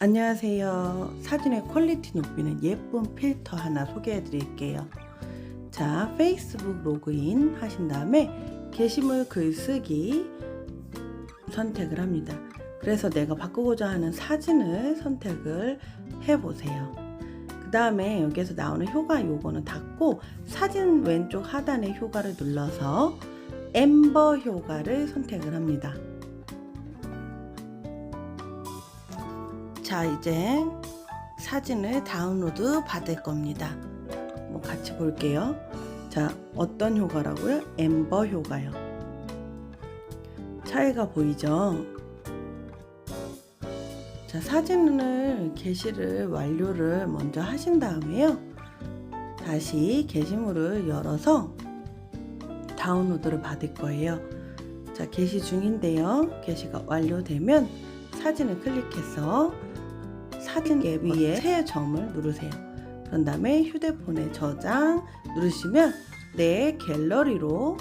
안녕하세요. 사진의 퀄리티 높이는 예쁜 필터 하나 소개해 드릴게요. 자, 페이스북 로그인 하신 다음에 게시물 글쓰기 선택을 합니다. 그래서 내가 바꾸고자 하는 사진을 선택을 해 보세요. 그 다음에 여기에서 나오는 효과 요거는 닫고 사진 왼쪽 하단의 효과를 눌러서 엠버 효과를 선택을 합니다. 자, 이제 사진을 다운로드 받을 겁니다. 뭐 같이 볼게요. 자, 어떤 효과라고요? 엠버 효과요. 차이가 보이죠? 자, 사진을 게시를 완료를 먼저 하신 다음에요. 다시 게시물을 열어서 다운로드를 받을 거예요. 자, 게시 중인데요. 게시가 완료되면 사진을 클릭해서 사진 앱 위에 새 점을 누르세요. 그런 다음에 휴대폰에 저장 누르시면 내 갤러리로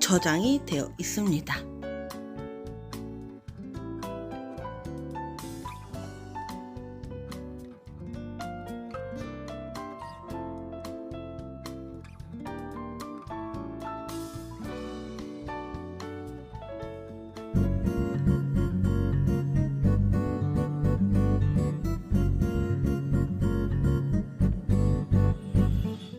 저장이 되어 있습니다.